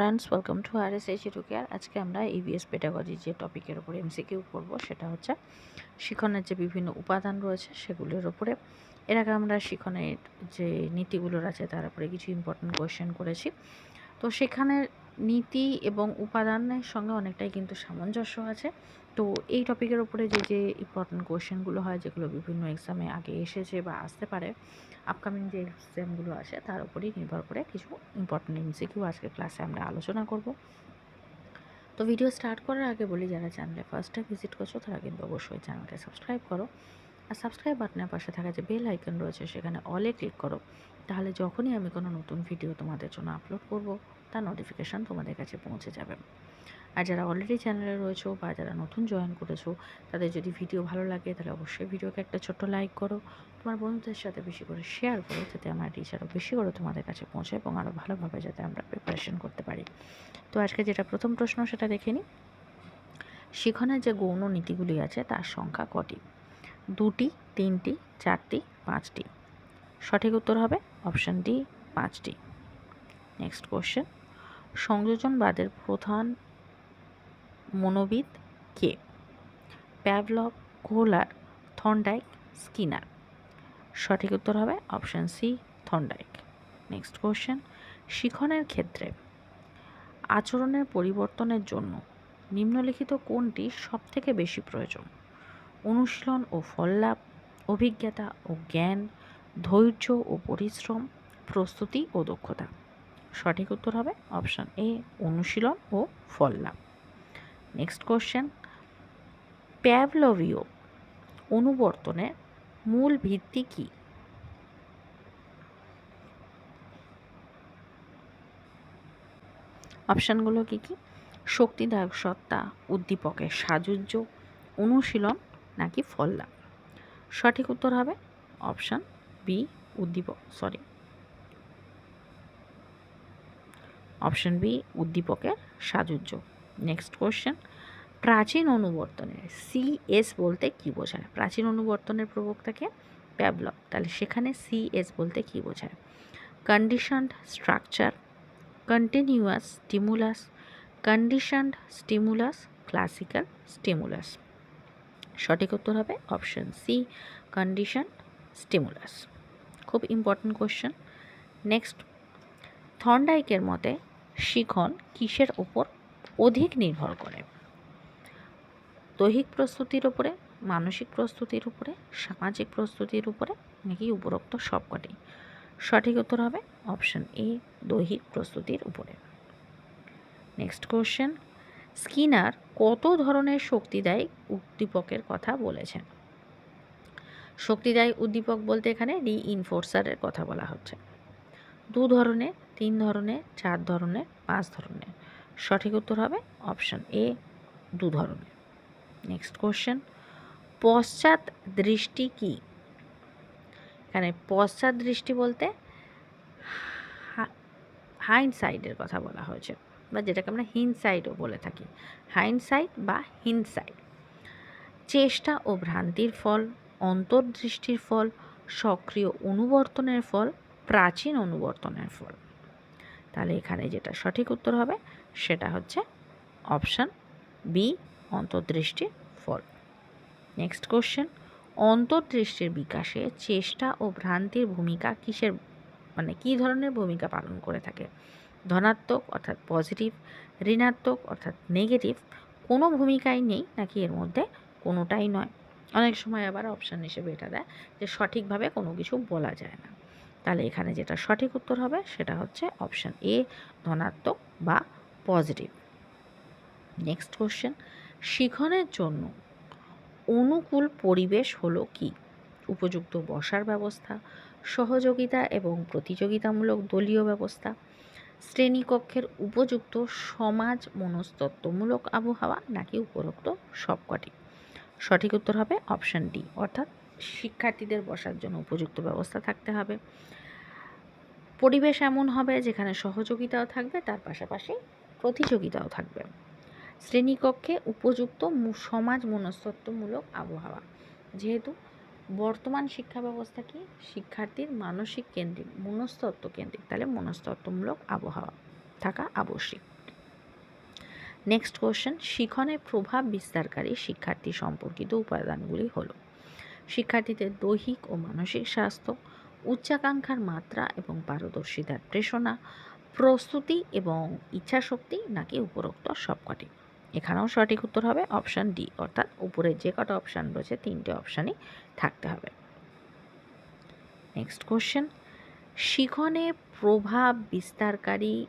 Friends welcome to R S H care আজকে আমরা EVS pedagogy যে টপিকের উপর এমসিকিউ করব, সেটা হচ্ছে শিক্ষণের যে বিভিন্ন উপাদান রয়েছে সেগুলোর ওপরে এর আগে আমরা শিক্ষণের যে নীতিগুলো আছে তার উপরে কিছু ইম্পর্টেন্ট কোয়েশ্চেন করেছি। তো সেখানে নীতি এবং উপাদানের সঙ্গে অনেকটাই কিন্তু সামঞ্জস্য আছে। তো এই টপিকের উপরে যে যে ইম্পর্টেন্ট কোয়েশ্চেনগুলো হয়, যেগুলো বিভিন্ন এক্সামে আগে এসেছে বা আসতে পারে আপকামিং যে এক্সামগুলো আসে, তার উপরেই নির্ভর করে কিছু ইম্পর্টেন্ট এমসিকিউ আজকে ক্লাসে আমরা আলোচনা করব। তো ভিডিও স্টার্ট করার আগে বলি, যারা চ্যানেলে ফার্স্ট টাইম ভিজিট করছ, তারা কিন্তু অবশ্যই চ্যানেলকে সাবস্ক্রাইব করো। আর সাবস্ক্রাইব বাটনের পাশে থাকা যে বেল আইকন রয়েছে, সেখানে অলে ক্লিক করো। তাহলে যখনই আমি কোনো নতুন ভিডিও তোমাদের জন্য আপলোড করব, তার নোটিফিকেশান তোমাদের কাছে পৌঁছে যাবে। আর যারা অলরেডি চ্যানেলে রয়েছো বা যারা নতুন জয়েন করেছ, তাদের যদি ভিডিও ভালো লাগে, তাহলে অবশ্যই ভিডিওকে একটা ছোট্ট লাইক করো। তোমার বন্ধুদের সাথে বেশি করে শেয়ার করো, যাতে আমার রিচ আরও বেশি করে তোমাদের কাছে পৌঁছে এবং আরও ভালোভাবে যাতে আমরা প্রিপারেশন করতে পারি। তো আজকে যেটা প্রথম প্রশ্ন, সেটা দেখে নিই শিখনের যে গৌণ নীতিগুলি আছে, তার সংখ্যা কটি? দুটি, তিনটি, চারটি, পাঁচটি। সঠিক উত্তর হবে অপশান ডি পাঁচটি। নেক্সট কোশ্চেন সংযোজনবাদের প্রধান মনোবিদ কে? Pavlov Kohler Thorndike Skinner. সঠিক উত্তর হবে option C Thorndike next question, শিখনের ক্ষেত্রে আচরণের পরিবর্তনের জন্য নিম্নলিখিত কোনটি সবথেকে বেশি প্রয়োজন? অনুশীলন ও ফললাভ, অভিজ্ঞতা ও জ্ঞান, ধৈর্য ও পরিশ্রম, প্রস্তুতি ও দক্ষতা। সঠিক উত্তর হবে অপশান এ, অনুশীলন ও ফললাভ। নেক্সট কোশ্চেন প্যাভলভীয় অনুবর্তনের মূল ভিত্তি কী? অপশানগুলো কী কী? শক্তিদায়ক সত্তা, উদ্দীপকের সাজুজ্য অনুশীলন নাকি ফললাভ সঠিক উত্তর হবে অপশান বি উদ্দীপক সরি অপশান বি উদ্দীপকের সাজুজ্য নেক্সট কোশ্চেন প্রাচীন অনুবর্তনের সি এস বলতে কি বোঝায়? প্রাচীন অনুবর্তনের প্রবক্তাকে প্যাবলক তাহলে সেখানে সি এস বলতে কি বোঝায়? Conditioned structure continuous stimulus conditioned stimulus classical stimulus সঠিক উত্তর হবে অপশন সি কন্ডিশন স্টিমুলাস খুব ইম্পর্টেন্ট কোশ্চেন নেক্সট থর্নডাইকের মতে শিখন কিসের ওপর অধিক নির্ভর করে। দৈহিক প্রস্তুতির উপরে, মানসিক প্রস্তুতির উপরে, সামাজিক প্রস্তুতির উপরে নাকি উপরোক্ত সবকটি? সঠিক উত্তর হবে অপশন এ দৈহিক প্রস্তুতির উপরে। নেক্সট কোশ্চেন স্কিনার কত ধরনের শক্তিদায়ী উদ্দীপকের কথা বলেছেন? শক্তিদায়ী উদ্দীপক বলতে এখানে রিইনফোর্সারের কথা বলা হচ্ছে। দু ধরনের, তিন ধরনের, চার ধরনের, পাঁচ ধরনের। সঠিক উত্তর হবে অপশান এ, দু ধরনের। নেক্সট কোশ্চেন পশ্চাৎ দৃষ্টি কি? এখানে পশ্চাৎ দৃষ্টি বলতে হাইন্ড সাইডের কথা বলা হয়েছে, বা যেটাকে আমরা হিন সাইডও বলে থাকি। হাইন্ড সাইড বা হিন সাইড চেষ্টা ও ভ্রান্তির ফল, অন্তর্দৃষ্টির ফল, সক্রিয় অনুবর্তনের ফল, প্রাচীন অনুবর্তনের ফল। তাহলে এখানে যেটা সঠিক উত্তর হবে সেটা হচ্ছে অপশান বি অন্তর্দৃষ্টির ফল। নেক্সট কোশ্চেন, অন্তর্দৃষ্টির বিকাশে চেষ্টা ও ভ্রান্তির ভূমিকা কিসের মানে কী ধরনের ভূমিকা পালন করে থাকে? ধনাত্মক অর্থাৎ পজিটিভ, ঋণাত্মক অর্থাৎ নেগেটিভ, কোনো ভূমিকাই নেই নাকি এর মধ্যে কোনোটাই নয়? অনেক সময় আবার অপশান হিসেবে এটা দেয় যে সঠিকভাবে কোনো কিছু বলা যায় না। তাহলে এখানে যেটা সঠিক উত্তর হবে সেটা হচ্ছে অপশান এ, ধনাত্মক বা পজিটিভ নেক্সট কোশ্চেন শিখনের জন্য অনুকূল পরিবেশ হলো কি? উপযুক্ত বসার ব্যবস্থা, সহযোগিতা এবং প্রতিযোগিতামূলক দলীয় ব্যবস্থা, শ্রেণীকক্ষের উপযুক্ত সমাজ মনস্তত্ত্বমূলক আবহাওয়া নাকি উপরোক্ত সবকটি? সঠিক উত্তর হবে অপশান ডি, অর্থাৎ শিক্ষার্থীদের বসার জন্য উপযুক্ত ব্যবস্থা থাকতে হবে। পরিবেশ এমন হবে যেখানে সহযোগিতাও থাকবে, তার পাশাপাশি প্রতিযোগিতাও থাকবে। শ্রেণীকক্ষে উপযুক্ত সমাজ মনস্তত্ত্বমূলক আবহাওয়া। যেহেতু বর্তমান শিক্ষা ব্যবস্থা কি? শিক্ষার্থীর মানসিক কেন্দ্রিক, মনস্তত্ত্ব কেন্দ্রিক। তাহলে মনস্তত্ত্বমূলক আবহাওয়া থাকা আবশ্যিক। নেক্সট কোশ্চেন শিখনে প্রভাব বিস্তারকারী শিক্ষার্থী সম্পর্কিত উপাদানগুলি হলো, শিক্ষার্থীদের দৈহিক ও মানসিক স্বাস্থ্য, উচ্চাকাঙ্ক্ষার মাত্রা এবং পারদর্শিতার প্রেষণা প্রস্তুতি এবং ইচ্ছাশক্তি নাকি উপরোক্ত সবকটি? এখানেও সঠিক উত্তর হবে অপশান ডি, অর্থাৎ উপরে যে কটা অপশান রয়েছে, তিনটে অপশানই থাকতে হবে। নেক্সট কোশ্চেন শিখনে প্রভাব বিস্তারকারী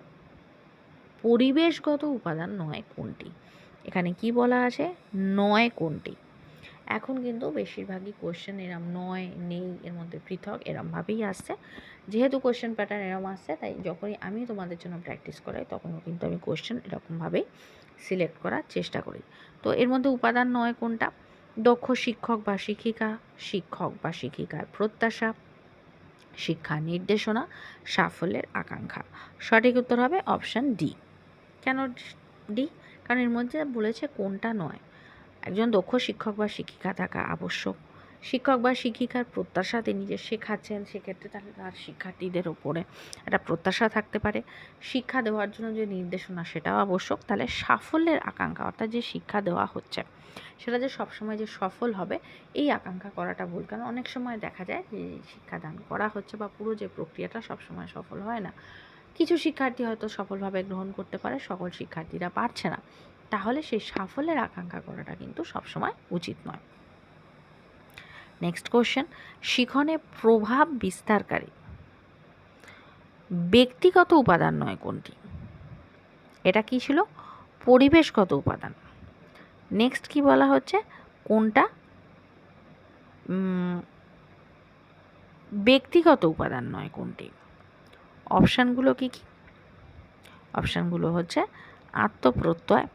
পরিবেশগত উপাদান নয় কোনটি? এখানে কি বলা আছে? নয় কোনটি? এখন কিন্তু বেশিরভাগই কোশ্চেন এরম নয়, নেই, এর মধ্যে পৃথক এরমভাবেই আসছে। যেহেতু কোশ্চেন প্যাটার্ন এরম আসছে, তাই যখনই আমি তোমাদের জন্য প্র্যাকটিস করাই, তখনও কিন্তু আমি কোশ্চেন এরকমভাবেই সিলেক্ট করার চেষ্টা করি। তো এর মধ্যে উপাদান নয় কোনটা? দক্ষ শিক্ষক বা শিক্ষিকা, শিক্ষক বা শিক্ষিকার প্রত্যাশা, শিক্ষা নির্দেশনা, সাফল্যের আকাঙ্ক্ষা। সঠিক উত্তর হবে অপশান ডি কেন ডি কারণ এর মধ্যে বলেছে কোনটা নয়। একজন দক্ষ শিক্ষক বা শিক্ষিকা থাকা আবশ্যক। শিক্ষক বা শিক্ষিকার প্রত্যাশা তিনি যে শেখাচ্ছেন, সেক্ষেত্রে তাহলে তার শিক্ষার্থীদের ওপরে একটা প্রত্যাশা থাকতে পারে। শিক্ষা দেওয়ার জন্য যে নির্দেশনা, সেটাও আবশ্যক। তাহলে সাফল্যের আকাঙ্ক্ষা, অর্থাৎ যে শিক্ষা দেওয়া হচ্ছে, সেটা যে সবসময় যে সফল হবে, এই আকাঙ্ক্ষা করাটা ভুল। কারণ অনেক সময় দেখা যায় যে শিক্ষাদান করা হচ্ছে বা পুরো যে প্রক্রিয়াটা সবসময় সফল হয় না। কিছু শিক্ষার্থী হয়তো সফলভাবে গ্রহণ করতে পারে, সকল শিক্ষার্থীরা পারছে না। তাহলে সেই সাফল্যের আকাঙ্ক্ষা করাটা কিন্তু সবসময় উচিত নয়। নেক্সট কোশ্চেন শিখনে প্রভাব বিস্তারকারী। ব্যক্তিগত উপাদান নয় কোনটি? এটা কি ছিল? পরিবেশগত উপাদান। নেক্সট কি বলা হচ্ছে? কোনটা? ব্যক্তিগত উপাদান নয় কোনটি? অপশানগুলো কি কি? অপশানগুলো হচ্ছে আত্মপ্রত্যয়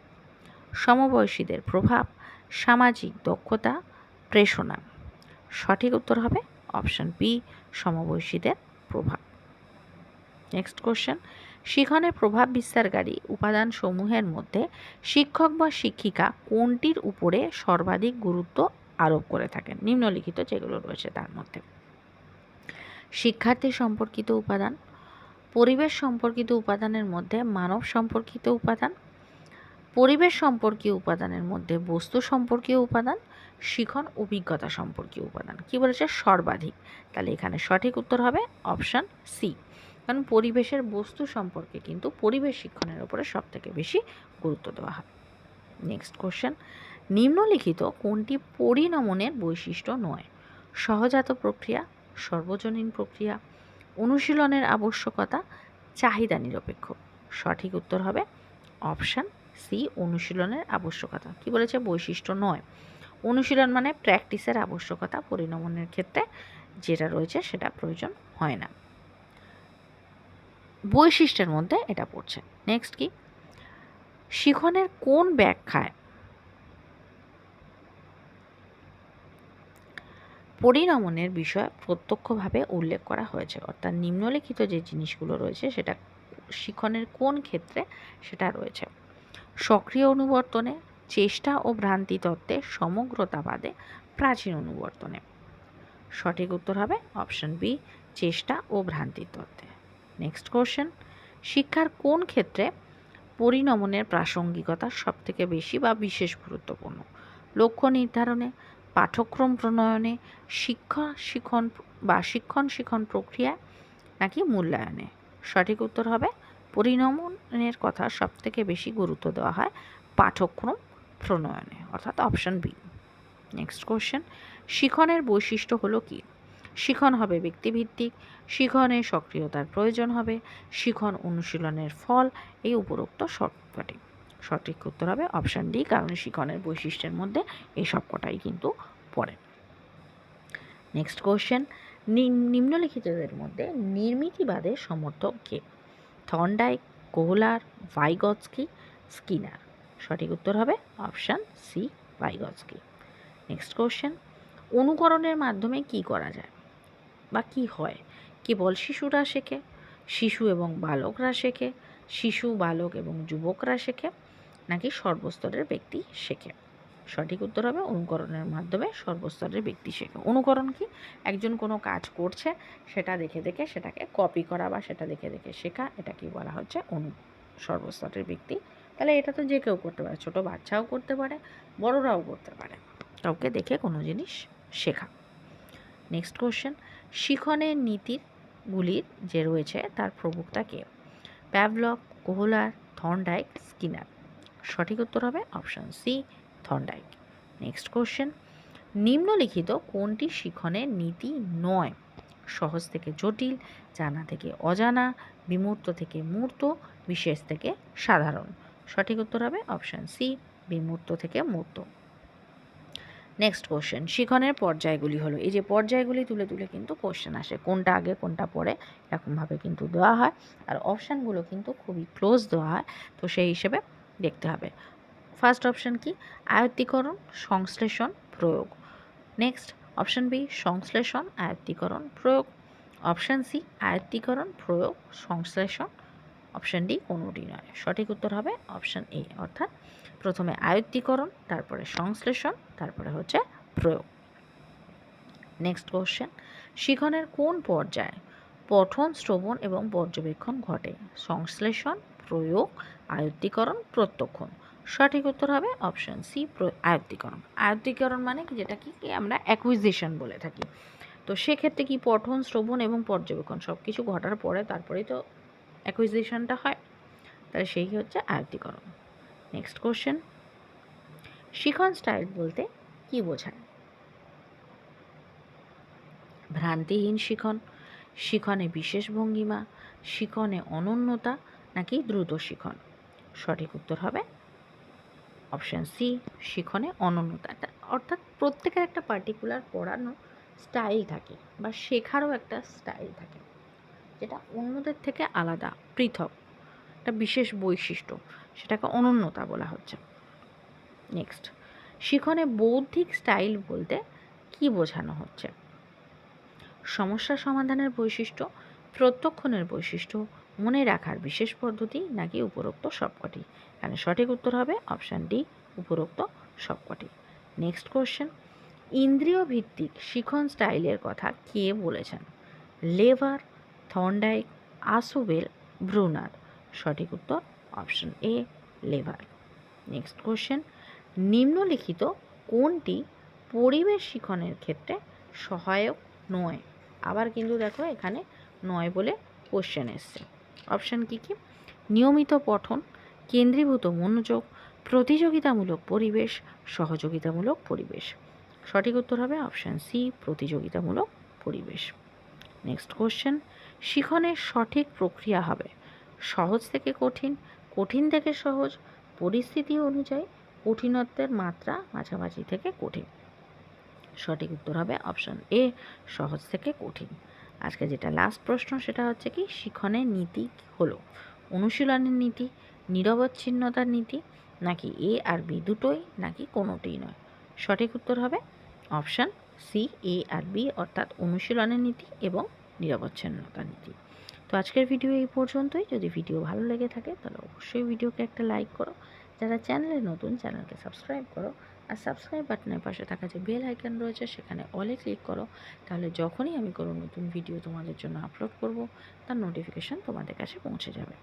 সমবয়সীদের প্রভাব, সামাজিক দক্ষতা, প্রেষণা। সঠিক উত্তর হবে অপশান বি, সমবয়সীদের প্রভাব। নেক্সট কোশ্চেন শিখনের প্রভাব বিস্তারকারী উপাদান সমূহের মধ্যে শিক্ষক বা শিক্ষিকা কোনটির উপরে সর্বাধিক গুরুত্ব আরোপ করে থাকেন? নিম্নলিখিত যেগুলো রয়েছে তার মধ্যে। শিক্ষার্থী সম্পর্কিত উপাদান, পরিবেশ সম্পর্কিত উপাদানের মধ্যে, মানব সম্পর্কিত উপাদান পরিবেশ সম্পর্কীয় উপাদানের মধ্যে বস্তু সম্পর্কীয় উপাদান, শিখন অভিজ্ঞতা সম্পর্কীয় উপাদান। কি বলেছে? সর্বাধিক। তাহলে এখানে সঠিক উত্তর হবে অপশান সি। কারণ পরিবেশের বস্তু সম্পর্কে কিন্তু পরিবেশ শিক্ষণের উপরে সব থেকে বেশি গুরুত্ব দেওয়া হয়। নেক্সট কোশ্চেন নিম্নলিখিত কোনটি পরিণমনের বৈশিষ্ট্য নয়? সহজাত প্রক্রিয়া, সর্বজনীন প্রক্রিয়া, অনুশীলনের আবশ্যকতা, চাহিদা নিরপেক্ষ। সঠিক উত্তর হবে অপশান সি অনুশীলনের আবশ্যকতা। কি বলেছে? বৈশিষ্ট্য নয়। অনুশীলন মানে প্র্যাকটিসের আবশ্যকতা পরিণমনের ক্ষেত্রে যেটা রয়েছে সেটা প্রয়োজন হয় না। বৈশিষ্ট্যের মধ্যে এটা পড়ছে। নেক্সট কি? শিখনের কোন ব্যাখ্যায় পরিণমনের বিষয় প্রত্যক্ষভাবে উল্লেখ করা হয়েছে? অর্থাৎ নিম্নলিখিত যে জিনিসগুলো রয়েছে সেটা শিখনের কোন ক্ষেত্রে সেটা রয়েছে? সক্রিয় অনুবর্তনে, চেষ্টা ও ভ্রান্তি তত্ত্বে সমগ্রতাবাদে প্রাচীন অনুবর্তনে। সঠিক উত্তর হবে অপশন বি, চেষ্টা ও ভ্রান্তি তত্ত্বে নেক্সট কোশ্চেন, শিক্ষার কোন ক্ষেত্রে পরিণমনের প্রাসঙ্গিকতা সবথেকে বেশি বা বিশেষ গুরুত্বপূর্ণ? লক্ষ্য নির্ধারণে, পাঠ্যক্রম প্রণয়নে, শিক্ষা শিখন বা শিক্ষণ শিখন প্রক্রিয়া নাকি মূল্যায়নে? সঠিক উত্তর হবে পরিণমনের কথা সবথেকে বেশি গুরুত্ব দেওয়া হয় পাঠ্যক্রম প্রণয়নে, অর্থাৎ অপশন বি নেক্সট কোশ্চেন শিখনের বৈশিষ্ট্য হলো কি? শিখন হবে ব্যক্তিভিত্তিক, শিখনে সক্রিয়তার প্রয়োজন হবে, শিখন অনুশীলনের ফল এই উপরোক্ত সবকটি। সঠিক উত্তর হবে অপশান ডি কারণ শিখনের বৈশিষ্ট্যের মধ্যে এই সবকটাই কিন্তু পড়ে। নেক্সট কোশ্চেন নিম্নলিখিতদের মধ্যে নির্মিতিবাদের সমর্থক কে? Thorndike কোহলার ভাইগৎসকি Skinner. সঠিক উত্তর হবে option C Vygotsky next question, অনুকরণের মাধ্যমে কি করা যায় বা কি হয়? কেবল শিশুরা শেখে, শিশু এবং বালকরা শেখে, শিশু, বালক এবং যুবকরা শেখে নাকি সর্বস্তরের ব্যক্তি শেখে? সঠিক উত্তর হবে অনুকরণের মাধ্যমে সর্বস্তরের ব্যক্তি শেখে অনুকরণ কি? একজন কোনো কাজ করছে, সেটা দেখে দেখে সেটাকে কপি করা বা সেটা দেখে দেখে শেখা এটা কি বলা হচ্ছে অনু, সর্বস্তরের ব্যক্তি। তাহলে এটা তো যে কেউ করতে পারে, ছোট বাচ্চাও করতে পারে, বড়রাও করতে পারে। কাউকে দেখে কোনো জিনিস শেখা। নেক্সট কোশ্চেন শিখনের নীতিগুলির যে রয়েছে, তার প্রবক্তা কে? প্যাভলভ কোহলার থর্নডাইক স্কিনার সঠিক উত্তর হবে option C Thorndike next question নিম্নলিখিত কোনটি শিখনের নীতি নয়? সহজ থেকে জটিল, জানা থেকে অজানা, বিমূর্ত থেকে মূর্ত, বিশেষ থেকে সাধারণ। সঠিক উত্তর হবে অপশন সি বিমূর্ত থেকে মূর্ত। নেক্সট কোশ্চেন শিখনের পর্যায়গুলি হলো, এই যে পর্যায়গুলি তুলে তুলে কিন্তু কোশ্চেন আসে। কোনটা আগে, কোনটা পরে, এরকমভাবে কিন্তু দেওয়া হয়। আর অপশানগুলো কিন্তু খুবই ক্লোজ দেওয়া হয়। তো সেই হিসেবে দেখতে হবে। ফার্স্ট অপশান কি? আয়ত্তীকরণ, সংশ্লেষণ, প্রয়োগ। নেক্সট অপশান বি সংশ্লেষণ, আয়ত্তীকরণ, প্রয়োগ। অপশান সি আয়ত্তীকরণ, প্রয়োগ, সংশ্লেষণ। অপশান ডি কোনোটি নয় সঠিক উত্তর হবে অপশান এ অর্থাৎ প্রথমে আয়ত্তীকরণ, তারপরে সংশ্লেষণ, তারপরে হচ্ছে প্রয়োগ। নেক্সট কোশ্চেন শিখনের কোন পর্যায়ে পঠন, শ্রবণ এবং পর্যবেক্ষণ ঘটে? সংশ্লেষণ, প্রয়োগ, আয়ত্তীকরণ, প্রত্যক্ষণ। সঠিক উত্তর হবে অপশন সি আয়ত্তীকরণ। আয়ত্তীকরণ মানে যেটা কি? কি আমরা অ্যাকুইজিশন বলে থাকি। তো সেক্ষেত্রে কি পঠন, শ্রবণ এবং পর্যবেক্ষণ সব কিছু ঘটার পরে তারপরেই তো অ্যাকুইজিশনটা হয়। তাহলে সেই হচ্ছে আয়ত্তীকরণ। নেক্সট কোশ্চেন শিখন স্টাইল বলতে কি বোঝায়? ভ্রান্তিহীন শিখন, শিখনে বিশেষ ভঙ্গিমা, শিখনে অনন্যতা নাকি দ্রুত শিখন? সঠিক উত্তর হবে অপশান সি, শিখনে অনন্যতা একটা অর্থাৎ প্রত্যেকের একটা পার্টিকুলার পড়ানো স্টাইল থাকে বা শেখারও একটা স্টাইল থাকে, যেটা অন্যদের থেকে আলাদা, পৃথক, একটা বিশেষ বৈশিষ্ট্য, সেটাকে অনন্যতা বলা হচ্ছে। নেক্সট শিখনে বৌদ্ধিক স্টাইল বলতে কি বোঝানো হচ্ছে? সমস্যা সমাধানের বৈশিষ্ট্য, প্রত্যক্ষণের বৈশিষ্ট্য মনে রাখার বিশেষ পদ্ধতি নাকি উপরোক্ত সবকটি? এখানে সঠিক উত্তর হবে অপশান ডি, উপরোক্ত সবকটি। Next question. ইন্দ্রিয় ভিত্তিক শিখন স্টাইলের কথা কে বলেছেন? Laver Thorndike Ausubel Bruner. সঠিক উত্তর option A, lever. Next question. নিম্নলিখিত কোনটি পরিবেশ শিখনের ক্ষেত্রে সহায়ক নয়? আবার কিন্তু দেখো এখানে নয় বলে কোশ্চেন এসছে। অপশান কী কী? নিয়মিত পঠন, কেন্দ্রীভূত মনোযোগ, প্রতিযোগিতামূলক পরিবেশ, সহযোগিতামূলক পরিবেশ। সঠিক উত্তর হবে অপশান সি প্রতিযোগিতামূলক পরিবেশ। নেক্সট কোশ্চেন শিখনের সঠিক প্রক্রিয়া হবে। সহজ থেকে কঠিন কঠিন থেকে সহজ, পরিস্থিতি অনুযায়ী কঠিনত্বের মাত্রা মাঝামাঝি থেকে কঠিন। সঠিক উত্তর হবে অপশন এ সহজ থেকে কঠিন। আজকে যেটা লাস্ট প্রশ্ন সেটা হচ্ছে কি শিখনের নীতি হলো? অনুশীলনের নীতি, নিরবচ্ছিন্নতার নীতি, নাকি এ আর বি দুটোই, নাকি কোনোটিই নয়? সঠিক উত্তর হবে অপশান সি এ আর বি অর্থাৎ অনুশীলনের নীতি এবং নিরবচ্ছিন্নতার নীতি। তো আজকের ভিডিও এই পর্যন্তই। যদি ভিডিও ভালো লেগে থাকে, তাহলে অবশ্যই ভিডিওকে একটা লাইক করো। যারা চ্যানেলে নতুন চ্যানেলকে সাবস্ক্রাইব করো। আর সাবস্ক্রাইব বাটনের পাশে থাকা যে বেল আইকন রয়েছে, সেখানে অলে ক্লিক করো। তাহলে যখনই আমি কোনো নতুন ভিডিও তোমাদের জন্য আপলোড করব, তার নোটিফিকেশান তোমাদের কাছে পৌঁছে যাবে।